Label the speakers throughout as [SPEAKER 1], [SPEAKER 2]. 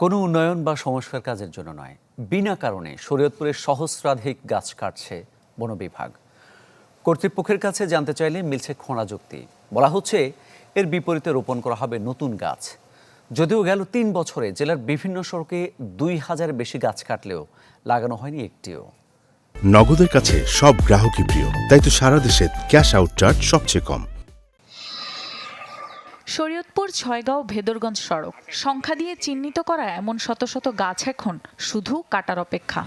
[SPEAKER 1] কোনো উন্নয়ন বা সংস্কার কাজের জন্য নয়। বিনা কারণে শরীয়তপুরের সহস্রাধিক গাছ কাটছে বন বিভাগ কর্তৃপক্ষের কাছে জানতে চাইলে মিলছে খোঁড়া যুক্তি। বলা হচ্ছে, এর বিপরীতে রোপণ করা হবে নতুন গাছ। যদিও গেল তিন বছরে জেলার বিভিন্ন সড়কে দুই হাজার বেশি গাছ কাটলেও লাগানো হয়নি একটিও।
[SPEAKER 2] নগদের কাছে সব গ্রাহকই প্রিয়, তাই তো সারা দেশে ক্যাশ আউট চার্জ সবচেয়ে কম।
[SPEAKER 3] শরীয়তপুর ছয়গাঁও ভেদরগঞ্জ সড়ক। সংখ্যা দিয়ে চিহ্নিত করা এমন শত শত গাছ এখন শুধু কাটার অপেক্ষা।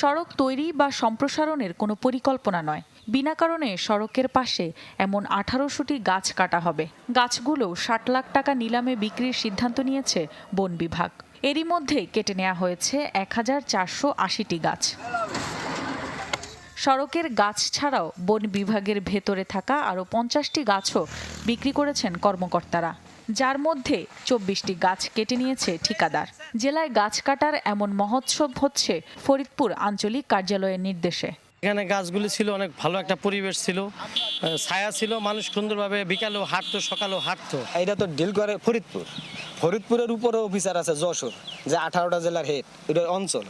[SPEAKER 3] সড়ক তৈরি বা সম্প্রসারণের কোনো পরিকল্পনা নয়। বিনা কারণে সড়কের পাশে এমন আঠারোশোটি গাছ কাটা হবে। গাছগুলো ষাট লাখ টাকা নিলামে বিক্রির সিদ্ধান্ত নিয়েছে বন বিভাগ। এরই মধ্যে কেটে নেওয়া হয়েছে এক হাজার চারশো আশিটি গাছ। সড়কের গাছ ছাড়াও বন বিভাগের ভেতরে থাকা আরও পঞ্চাশটি গাছও বিক্রি করেছেন কর্মকর্তারা। যার মধ্যে চব্বিশটি গাছ কেটে নিয়েছে ঠিকাদার। জেলায় গাছ কাটার এমন মহোৎসব হচ্ছে ফরিদপুর আঞ্চলিক কার্যালয়ের নির্দেশে।
[SPEAKER 4] এখানে গাছগুলি ছিল অনেক ভালো একটা পরিবেশ ছিল। ছায়া ছিল মানুষ সুন্দরভাবে বিকালেও হাঁটতো সকালেও হাঁটতো।
[SPEAKER 5] এটা তো ডিল করে ফরিদপুর। ফরিদপুরের উপরে অফিসার আছে যশোর যে আঠারোটা জেলার হেড এটা অঞ্চল।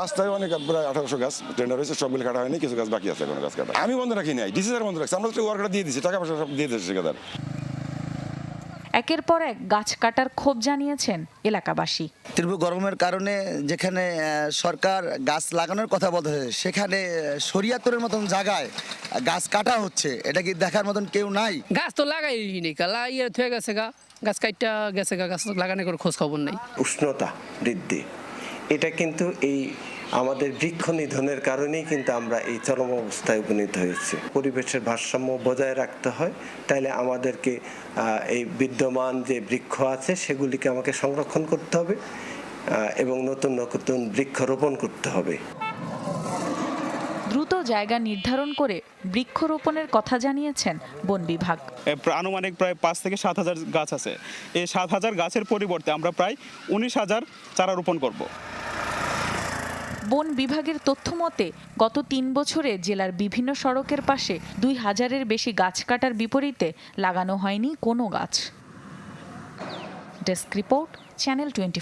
[SPEAKER 6] রাস্তায় অনেক প্রায় আঠারোশো গাছ টেন্ডার হয়েছে সবগুলো কাটা হয়নি কিছু গাছ বাকি আছে কোনো গাছ কাটা। আমি বন্ধ রাখি নাই ডিসিজার বন্ধ রাখছি। আমরা তো ওয়ার্কটা দিয়ে দিচ্ছি টাকা পয়সা সব দিয়ে দিচ্ছি ঠিকাদার।
[SPEAKER 3] একের পর এক গাছ কাটার ক্ষোভ জানিয়েছেন এলাকাবাসী।
[SPEAKER 7] তীব্র গরমের কারণে যেখানে সরকার গাছ লাগানোর কথা বলতেছে সেখানে শরিয়াতরের মতন জায়গায় গাছ কাটা হচ্ছে। এটা কি দেখার মতন কেউ নাই?
[SPEAKER 8] গাছ তো লাগাই নি কালা ইয়ে থয়ে গেছে গা গাছ কাইটা গেছে গা গাছ লাগানোর কোনো খোঁজ খবর নেই।
[SPEAKER 9] উষ্ণতা বৃদ্ধি এটা কিন্তু এই আমাদের বৃক্ষ নিধনের কারণেই কিন্তু আমরা এই চরম অবস্থায় উপনীত হয়েছি। পরিবেশের ভারসাম্য বজায় রাখতে হয় তাহলে আমাদেরকে এই বিদ্যমান যে বৃক্ষ আছে সেগুলিকে আমাকে সংরক্ষণ করতে হবে এবং নতুন নতুন বৃক্ষ রোপণ করতে হবে।
[SPEAKER 3] দ্রুত জায়গা নির্ধারণ করে বৃক্ষরোপণের কথা জানিয়েছেন বন বিভাগ।
[SPEAKER 10] আনুমানিক প্রায় পাঁচ থেকে সাত হাজার গাছ আছে। এই সাত হাজার গাছের পরিবর্তে আমরা প্রায় উনিশ হাজার চারা রোপণ করব।
[SPEAKER 3] বন বিভাগের তথ্য মতে গত তিন বছরে জেলার বিভিন্ন সড়কের পাশে দুই হাজারের বেশি গাছ কাটার বিপরীতে লাগানো হয়নি কোনো গাছ। Desk report, channel twenty